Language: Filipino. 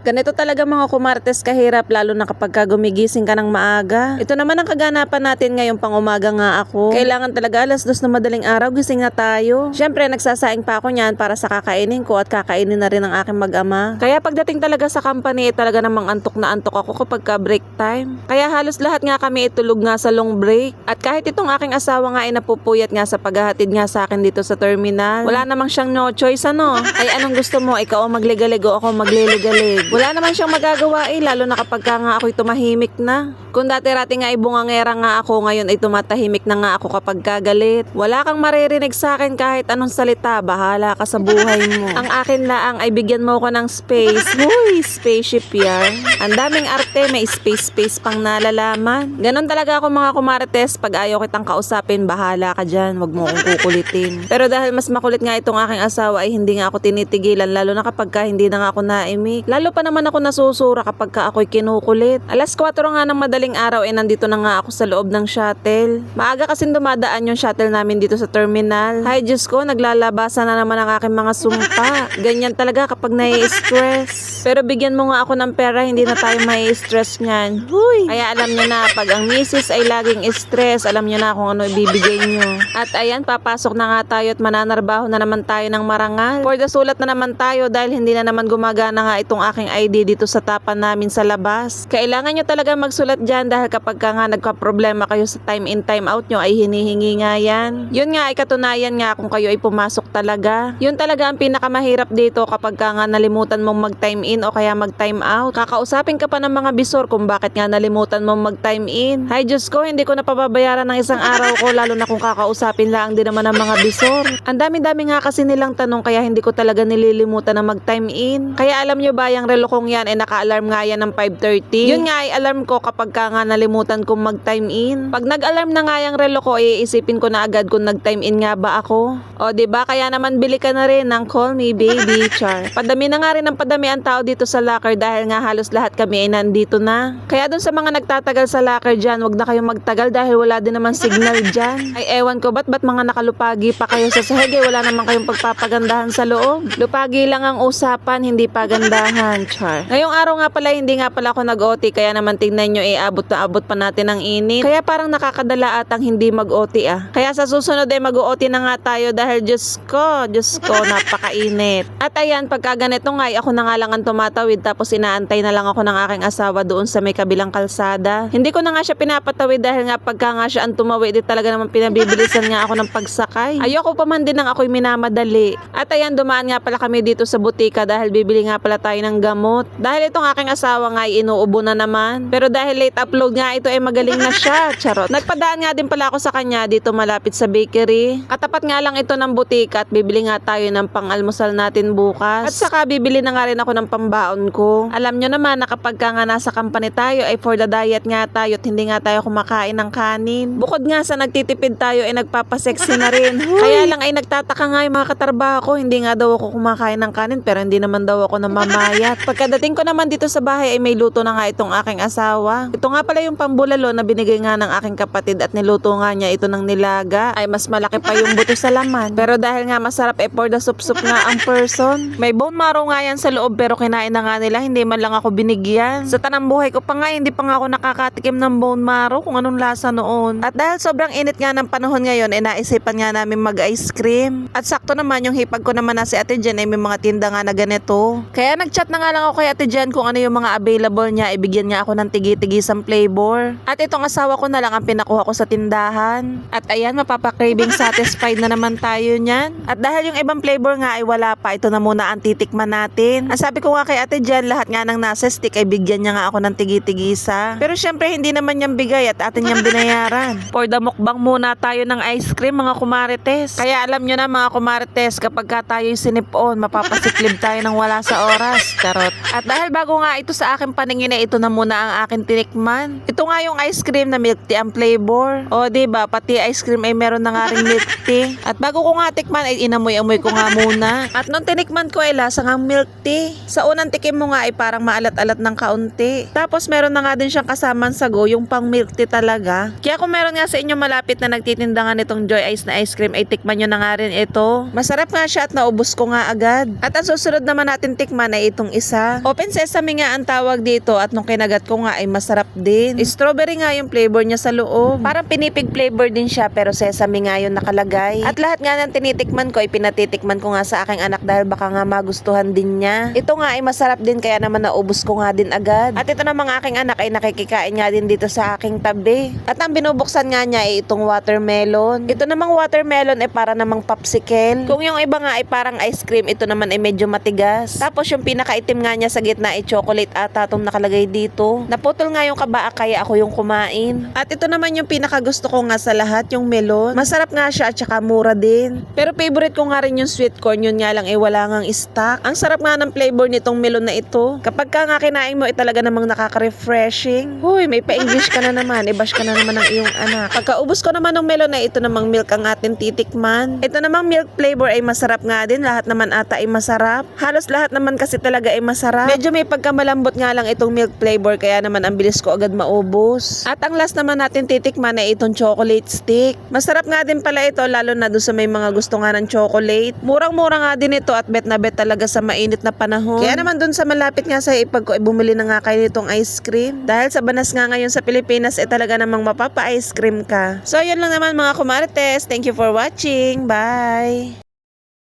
Ganito talaga mga kumartes kahirap lalo na kapag ka gumigising ka ng maaga. Ito naman ang kaganapan natin ngayong pang umaga nga ako. Kailangan talaga alas dos na madaling araw gising na tayo. Siyempre nagsasaing pa ako niyan para sa kakainin ko at kakainin na rin ng aking mag-ama. Kaya pagdating talaga sa company talaga namang antok na antok ako kapag ka break time. Kaya halos lahat nga kami itulog nga sa long break. At kahit itong aking asawa nga ay napupuyat nga sa paghahatid nga sa akin dito sa terminal. Wala namang siyang no choice ano. Ay anong gusto mo? Ikaw ang magligalig o ako magliligalig. Wala naman siyang magagawa eh, lalo na kapag ka nga ako'y tumahimik na. Kung dati-rati nga ay bungangera nga ako, ngayon ay tumatahimik na nga ako kapag kagalit. Wala kang maririnig sa akin kahit anong salita, bahala ka sa buhay mo. Ang akin laang ay bigyan mo ko ng space. Huy, spaceship yan. Ang daming arte, may space-space pang nalalaman. Ganon talaga ako mga kumarites, pag ayaw kitang kausapin, bahala ka dyan, wag mo akong kukulitin. Pero dahil mas makulit nga itong aking asawa ay hindi nga ako tinitigilan, lalo na kapag ka hindi na nga ako naimik. Lalo pa naman ako nasusura kapag ka ako'y kinukulit. Alas 4 nga ng madaling araw eh nandito na nga ako sa loob ng shuttle. Maaga kasing dumadaan yung shuttle namin dito sa terminal. Hay Diyos ko, naglalabasan na naman ang aking mga sumpa. Ganyan talaga kapag nai-stress. Pero bigyan mo nga ako ng pera, hindi na tayo mai-stress niyan. Huy! Kaya alam niyo na, pag ang misis ay laging stress, alam niyo na kung ano ibibigay niyo. At ayan, papasok na nga tayo at mananarbaho na naman tayo ng marangal. For the sulat na naman tayo dahil hindi na naman gumagana nga itong aking ID dito sa tapan namin sa labas. Kailangan nyo talaga magsulat dyan dahil kapag ka nga nagka-problema kayo sa time in time out nyo ay hinihingi nga yan. Yun nga ay katunayan nga kung kayo ay pumasok talaga. Yun talaga ang pinakamahirap dito kapag ka nga nalimutan mong mag-time in o kaya mag-time out. Kakausapin ka pa ng mga bisor kung bakit nga nalimutan mong mag-time in. Hay Diyos ko, hindi ko napababayaran ng isang araw ko lalo na kung kakausapin lang din naman ng mga bisor. Ang dami-dami nga kasi nilang tanong kaya hindi ko talaga nililimutan na mag-time in. Kaya alam nyo ba, yung relo kong yan ay naka-alarm nga yan ng 5.30. Yun nga ay alarm ko kapag ka nga nalimutan kong mag-time in. Pag nag-alarm na nga yung relo ko, iisipin ko na agad kung nag-time in nga ba ako. O, 'di ba Kaya naman bili ka na rin ng Call Me Baby Char. Padami na nga rin ang padami ang tao dito sa locker dahil nga halos lahat kami ay nandito na. Kaya dun sa mga nagtatagal sa locker dyan, wag na kayong magtagal dahil wala din naman signal dyan. Ay ewan ko, ba't ba't mga nakalupagi pa kayo sa sahig eh, wala naman kayong pagpapagandahan sa loob. Lupagi lang ang usapan, hindi pagandahan, Char. Ngayong araw nga pala, hindi nga pala ako nag-OT, kaya naman tingnan nyo, eh, abot na abot pa natin ang init. Kaya parang nakakadala atang hindi mag-OT ah. Kaya sa susunod ay mag-OT na nga tayo dahil Diyos ko, Diyos ko, napakainit. At ayan, pagka ganito nga, ay ako na nga lang ang tumatawid tapos inaantay na lang ako ng aking asawa doon sa may kabilang kalsada. Hindi ko na nga siya pinapatawid dahil nga pagka nga siya ang tumawid, di talaga naman pinabibilisan nga ako ng pagsakay. Ayoko pa man din ng ako'y minamadali. At ayan, dumaan nga pala kami dito sa butika dahil bibili nga pala tayo ng gamot. Dahil itong aking asawa nga ay inuubo na naman. Pero dahil late upload nga ito ay magaling na siya. Charot. Nagpadaan nga din pala ako sa kanya dito malapit sa bakery. Katapat nga lang ito ng butika at bibili nga tayo ng pang-almusal natin bukas. At saka bibili na nga rin ako ng pambaon ko. Alam nyo naman na kapag ka nga nasa company tayo ay for the diet nga tayo at hindi nga tayo kumakain ng kanin. Bukod nga sa nagtitipid tayo ay nagpapasexy na rin. Kaya lang ay nagtataka nga yung mga katarbaho ko, hindi nga daw ako kumakain ng kanin pero hindi naman daw ako namamayat. Pagkadating ko naman dito sa bahay ay may luto na nga itong aking asawa. Ito nga pala yung pambulalo na binigay nga ng aking kapatid at niluto nga niya ito ng nilaga. Ay mas malaki pa yung buto sa laman. Pero dahil nga masarap eh for the sup-sup nga ang person. May bone marrow nga yan sa loob pero kinain na nga nila, hindi man lang ako binigyan. Sa tanang buhay ko pa nga, hindi pa nga ako nakakatikim ng bone marrow kung anong lasa noon. At dahil sobrang init nga ng panahon ngayon, eh naisipan nga namin mag-ice cream. At sakto naman yung hipag ko naman na si Ate Jen ay may mga tinda nga na ganito. Kaya nag-chat na nga lang ako kay Ate Jen kung ano yung mga available niya, ibigyan niya ako ng tigi-tigisang flavor. At itong asawa ko na lang ang pinakuha ko sa tindahan. At ayan, mapapakraving satisfied na naman tayo niyan. At dahil yung ibang flavor nga ay wala pa, ito na muna ang titikman natin. Ang sabi ko nga kay Ate Jen, lahat nga ng nasa stick ay bigyan niya nga ako ng tigi-tigisa. Pero syempre hindi naman niyang bigay at atin niyang binayaran. For the mukbang muna tayo ng ice cream mga kumarites. Kaya alam nyo na mga kumarites, kapag ka tayo'y sinipon, mapapasiklib tayo ng wala sa oras. Charot. Charot. At dahil bago nga ito sa akin paningin eh, ito na muna ang akin tinikman. Ito nga yung ice cream na milk tea ang flavor. O, ba Pati ice cream ay meron na nga ring milk tea. At bago ko nga tikman ay inamoy-amoy ko nga muna. At nung tinikman ko ay lasa nga milk tea. Sa unang tikim mo nga ay parang maalat-alat ng kaunti. Tapos meron na nga din siyang kasamang sago, yung pang milk tea talaga. Kaya kung meron nga sa inyo malapit na nagtitinda nga nitong Joy Ice na ice cream ay tikman nyo na nga rin ito. Masarap nga siya at naubos ko nga agad. At ang susunod naman natin tikman ay itong isa. Open sesame nga ang tawag dito at nung kinagat ko nga ay masarap din. Strawberry nga yung flavor niya sa loob. Parang pinipig flavor din siya pero sesame nga yung nakalagay. At lahat nga ng tinitikman ko ay pinatitikman ko nga sa aking anak dahil baka nga magustuhan din niya. Ito nga ay masarap din kaya naman naubos ko nga din agad. At ito namang aking anak ay nakikikain nga din dito sa aking tabi. At ang binubuksan nga niya ay itong watermelon. Ito namang watermelon ay para namang popsicle. Kung yung iba nga ay parang ice cream, ito naman ay medyo matigas. Tapos yung pinakaitim nga niya sa gitna ay chocolate ata itong nakalagay dito. Naputol nga yung kabaa kaya ako yung kumain. At ito naman yung pinakagusto ko nga sa lahat, yung melon. Masarap nga siya at saka mura din. Pero favorite ko nga rin yung sweet corn, yun nga lang ay wala ngang stock. Ang sarap nga ng flavor nitong melon na ito. Kapag ka nga kinain mo ay talaga namang nakaka-refreshing. Huy, may pa-English ka na naman. I-bash ka na naman ng iyong anak. Pagkaubos ko naman ng melon na ito namang milk ang ating titikman. Ito namang milk flavor ay masarap nga din. Lahat naman ata ay masarap. Halos lahat naman kasi talaga ay masarap. Medyo may pagkamalambot nga lang itong milk flavor kaya naman ang bilis ko agad maubos. At ang last naman natin titikman ay itong chocolate stick. Masarap nga din pala ito lalo na doon sa may mga gusto nga ng chocolate. Murang-mura nga din ito at bet na bet talaga sa mainit na panahon. Kaya naman doon sa malapit nga sa ipag ko ay bumili na nga kayo nitong ice cream. Dahil sa banas nga ngayon sa Pilipinas ay talaga namang mapapa-ice cream ka. So yun lang naman mga kumarites. Thank you for watching. Bye!